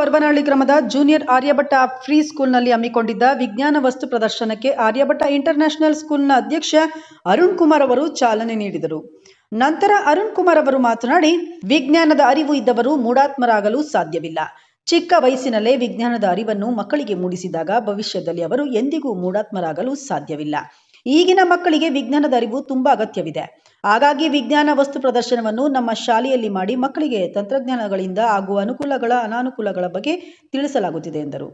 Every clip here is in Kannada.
ಅರ್ಬನಹಳ್ಳಿ ಗ್ರಾಮದ ಜೂನಿಯರ್ ಆರ್ಯಭಟ್ಟ ಫ್ರೀ ಸ್ಕೂಲ್ನಲ್ಲಿ ಹಮ್ಮಿಕೊಂಡಿದ್ದ ವಿಜ್ಞಾನ ವಸ್ತು ಪ್ರದರ್ಶನಕ್ಕೆ ಆರ್ಯಭಟ್ಟ ಇಂಟರ್ನ್ಯಾಷನಲ್ ಸ್ಕೂಲ್ನ ಅಧ್ಯಕ್ಷ ಅರುಣ್ ಕುಮಾರ್ ಅವರು ಚಾಲನೆ ನೀಡಿದರು. ನಂತರ ಅರುಣ್ ಕುಮಾರ್ ಅವರು ಮಾತನಾಡಿ, ವಿಜ್ಞಾನದ ಅರಿವು ಇದ್ದವರು ಮೂಢಾತ್ಮರಾಗಲು ಸಾಧ್ಯವಿಲ್ಲ. ಚಿಕ್ಕ ವಯಸ್ಸಿನಲ್ಲೇ ವಿಜ್ಞಾನದ ಅರಿವನ್ನು ಮಕ್ಕಳಿಗೆ ಮೂಡಿಸಿದಾಗ ಭವಿಷ್ಯದಲ್ಲಿ ಅವರು ಎಂದಿಗೂ ಮೂಢಾತ್ಮರಾಗಲು ಸಾಧ್ಯವಿಲ್ಲ. ಈಗಿನ ಮಕ್ಕಳಿಗೆ ವಿಜ್ಞಾನದ ಅರಿವು ತುಂಬಾ ಅಗತ್ಯವಿದೆ. ಹಾಗಾಗಿ ವಿಜ್ಞಾನ ವಸ್ತು ಪ್ರದರ್ಶನವನ್ನು ನಮ್ಮ ಶಾಲೆಯಲ್ಲಿ ಮಾಡಿ ಮಕ್ಕಳಿಗೆ ತಂತ್ರಜ್ಞಾನಗಳಿಂದ ಆಗುವ ಅನುಕೂಲಗಳ ಅನಾನುಕೂಲಗಳ ಬಗ್ಗೆ ತಿಳಿಸಲಾಗುತ್ತಿದೆ ಎಂದರು.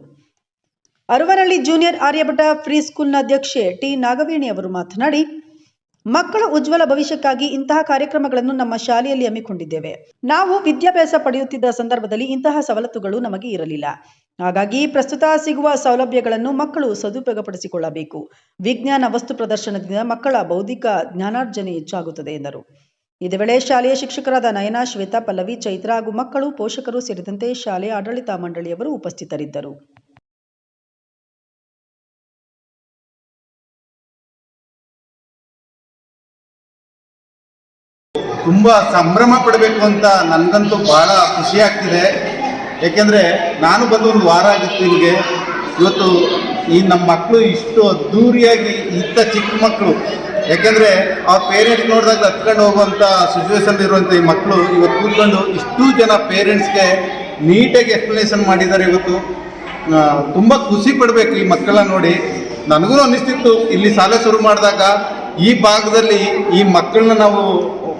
ಅರವನಹಳ್ಳಿ ಜೂನಿಯರ್ ಆರ್ಯಭಟ ಫ್ರೀ ಸ್ಕೂಲ್ನ ಅಧ್ಯಕ್ಷೆ ಟಿ ನಾಗವೇಣಿ ಅವರು ಮಾತನಾಡಿ ಮಕ್ಕಳ ಉಜ್ವಲ ಭವಿಷ್ಯಕ್ಕಾಗಿ ಇಂತಹ ಕಾರ್ಯಕ್ರಮಗಳನ್ನು ನಮ್ಮ ಶಾಲೆಯಲ್ಲಿ ಹಮ್ಮಿಕೊಂಡಿದ್ದೇವೆ. ನಾವು ವಿದ್ಯಾಭ್ಯಾಸ ಪಡೆಯುತ್ತಿದ್ದ ಸಂದರ್ಭದಲ್ಲಿ ಇಂತಹ ಸವಲತ್ತುಗಳು ನಮಗೆ ಇರಲಿಲ್ಲ. ಹಾಗಾಗಿ ಪ್ರಸ್ತುತ ಸಿಗುವ ಸೌಲಭ್ಯಗಳನ್ನು ಮಕ್ಕಳು ಸದುಪಯೋಗಪಡಿಸಿಕೊಳ್ಳಬೇಕು. ವಿಜ್ಞಾನ ವಸ್ತು ಪ್ರದರ್ಶನದಿಂದ ಮಕ್ಕಳ ಬೌದ್ಧಿಕ ಜ್ಞಾನಾರ್ಜನೆ ಹೆಚ್ಚಾಗುತ್ತದೆ ಎಂದರು. ಇದೇ ವೇಳೆ ಶಾಲೆಯ ಶಿಕ್ಷಕರಾದ ನಯನ, ಶ್ವೇತಾ, ಪಲ್ಲವಿ, ಚೈತ್ರ ಹಾಗೂ ಮಕ್ಕಳು ಪೋಷಕರು ಸೇರಿದಂತೆ ಶಾಲೆಯ ಆಡಳಿತ ಮಂಡಳಿಯವರು ಉಪಸ್ಥಿತರಿದ್ದರು. ತುಂಬ ಸಂಭ್ರಮ ಪಡಬೇಕು ಅಂತ ನನಗಂತೂ ಭಾಳ ಖುಷಿ ಆಗ್ತಿದೆ. ಏಕೆಂದರೆ ನಾನು ಬಂದು ಒಂದು ವಾರ ಆಗಿತ್ತು ಇಲ್ಲಿಗೆ ಇವತ್ತು ಈ ನಮ್ಮ ಮಕ್ಕಳು ಇಷ್ಟು ಅದ್ಧೂರಿಯಾಗಿ ಇಂಥ ಚಿಕ್ಕ ಮಕ್ಕಳು ಯಾಕೆಂದರೆ ಆ ಪೇರೆಂಟ್ಸ್ ನೋಡಿದಾಗ ಹತ್ಕೊಂಡು ಹೋಗುವಂಥ ಸಿಚುವೇಶನ್ ಇರುವಂಥ ಈ ಮಕ್ಕಳು ಇವತ್ತು ಕೂತ್ಕೊಂಡು ಇಷ್ಟು ಜನ ಪೇರೆಂಟ್ಸ್ಗೆ ನೀಟಾಗಿ ಎಕ್ಸ್ಪ್ಲನೇಷನ್ ಮಾಡಿದ್ದಾರೆ ಇವತ್ತು. ತುಂಬ ಖುಷಿ ಪಡಬೇಕು ಈ ಮಕ್ಕಳನ್ನ ನೋಡಿ. ನನಗೂ ಅನ್ನಿಸ್ತಿತ್ತು ಇಲ್ಲಿ ಶಾಲೆ ಶುರು ಮಾಡಿದಾಗ ಈ ಭಾಗದಲ್ಲಿ ಈ ಮಕ್ಕಳನ್ನ ನಾವು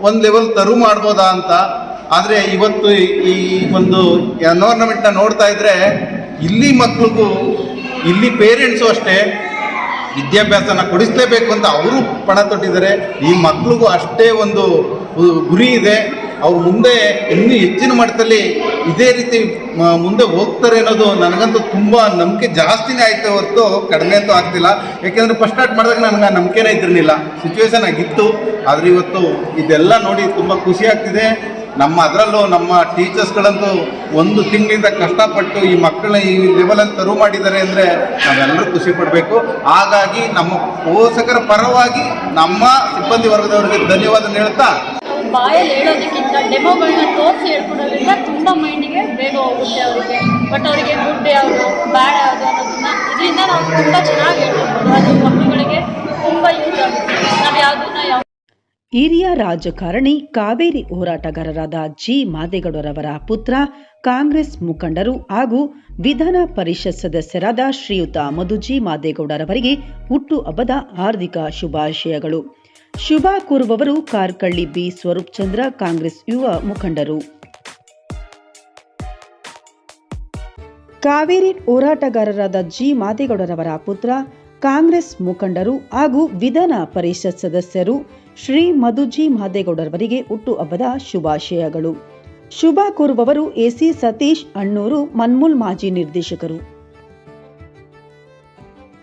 ಒಂದು ಲೆವೆಲ್ ತರು ಮಾಡ್ಬೋದಾ ಅಂತ. ಆದರೆ ಇವತ್ತು ಈ- ಒಂದು ಎನ್ವೈರ್ನಮೆಂಟ್ನ ನೋಡ್ತಾ ಇದ್ರೆ ಇಲ್ಲಿ ಮಕ್ಕಳಿಗೂ ಇಲ್ಲಿ ಪೇರೆಂಟ್ಸು ಅಷ್ಟೇ ವಿದ್ಯಾಭ್ಯಾಸನ ಕೊಡಿಸ್ಲೇಬೇಕು ಅಂತ ಅವರು ಪಣ ತೊಟ್ಟಿದ್ದಾರೆ. ಈ ಮಕ್ಕಳಿಗೂ ಅಷ್ಟೇ ಒಂದು ಗುರಿ ಇದೆ. ಅವ್ರು ಮುಂದೆ ಇನ್ನೂ ಹೆಚ್ಚಿನ ಮಟ್ಟದಲ್ಲಿ ಇದೇ ರೀತಿ ಮುಂದೆ ಹೋಗ್ತಾರೆ ಅನ್ನೋದು ನನಗಂತೂ ತುಂಬ ನಂಬಿಕೆ ಜಾಸ್ತಿನೇ ಆಯ್ತು ಹೊರತು, ಕಡಿಮೆ ಅಂತೂ ಆಗ್ತಿಲ್ಲ. ಯಾಕೆಂದರೆ ಫಸ್ಟ್ ಸ್ಟಾರ್ಟ್ ಮಾಡಿದಾಗ ನನಗೆ ನಂಬಿಕೆನೇ ಇದ್ದಿರಲಿಲ್ಲ. ಸಿಚುವೇಶನ್ ಆಗಿತ್ತು. ಆದರೆ ಇವತ್ತು ಇದೆಲ್ಲ ನೋಡಿ ತುಂಬ ಖುಷಿ ಆಗ್ತಿದೆ. ನಮ್ಮ ಅದರಲ್ಲೂ ನಮ್ಮ ಟೀಚರ್ಸ್ಗಳಂತೂ ಒಂದು ತಿಂಗಳಿಂದ ಕಷ್ಟಪಟ್ಟು ಈ ಮಕ್ಕಳನ್ನ ಈ ಲೆವೆಲಲ್ಲಿ ತರು ಮಾಡಿದ್ದಾರೆ ಅಂದರೆ ನಾವೆಲ್ಲರೂ ಖುಷಿ ಪಡಬೇಕು. ಹಾಗಾಗಿ ನಮ್ಮ ಪೋಷಕರ ಪರವಾಗಿ ನಮ್ಮ ಸಿಬ್ಬಂದಿ ವರ್ಗದವರಿಗೆ ಧನ್ಯವಾದ ಹೇಳ್ತಾ ಬಾಯಲ್ಲಿ ಹೇಳೋದಕ್ಕಿಂತ ಡೆಮೋಗಳನ್ನ ತೋರಿಸಿ ಹೇಳ್ಕೊಡೋದ್ರಿಂದ ತುಂಬ ಮೈಂಡಿಗೆ ಬೇಗ ಹೋಗುತ್ತೆ ಅವರಿಗೆ. ಬಟ್ ಅವರಿಗೆ ಗುಡ್ ಯಾವುದು ಬ್ಯಾಡ್ ಯಾವುದು ಅನ್ನೋದನ್ನ ಇದರಿಂದ ನಾವು ತುಂಬ ಚೆನ್ನಾಗಿ ಹೇಳ್ಕೊಡ್ಬೋದು. ಅದು ಮಕ್ಕಳುಗಳಿಗೆ ತುಂಬ ಯೂಸ್ ಆಗುತ್ತೆ. ನಾವು ಯಾವುದನ್ನ ಯಾವ ಹಿರಿಯ ರಾಜಕಾರಣಿ, ಕಾವೇರಿ ಹೋರಾಟಗಾರರಾದ ಜಿ. ಮಾದೇಗೌಡರವರ ಪುತ್ರ, ಕಾಂಗ್ರೆಸ್ ಮುಖಂಡರು ಹಾಗೂ ವಿಧಾನ ಪರಿಷತ್ ಸದಸ್ಯರಾದ ಶ್ರೀಯುತ ಮಧುಜಿ ಮಾದೇಗೌಡರವರಿಗೆ ಹುಟ್ಟು ಹಬ್ಬದ ಹಾರ್ದಿಕ ಶುಭಾಶಯಗಳು. ಶುಭ ಕೂರುವವರು ಕಾರ್ಕಳ್ಳಿ ಬಿ ಸ್ವರೂಪ್ ಚಂದ್ರ ಕಾಂಗ್ರೆಸ್ ಯುವ ಮುಖಂಡರು. ಕಾವೇರಿ ಹೋರಾಟಗಾರರಾದ ಜಿ ಮಾದೇಗೌಡರವರ ಪುತ್ರ, ಕಾಂಗ್ರೆಸ್ ಮುಖಂಡರು ಹಾಗೂ ವಿಧಾನ ಪರಿಷತ್ ಸದಸ್ಯರು ಶ್ರೀ ಮಧುಜಿ ಮಾದೇಗೌಡರವರಿಗೆ ಹುಟ್ಟುಹಬ್ಬದ ಶುಭಾಶಯಗಳು. ಶುಭ ಕೋರುವವರು ಎಸಿ ಸತೀಶ್ ಅಣ್ಣೂರು, ಮನ್ಮೂಲ್ ಮಾಜಿ ನಿರ್ದೇಶಕರು.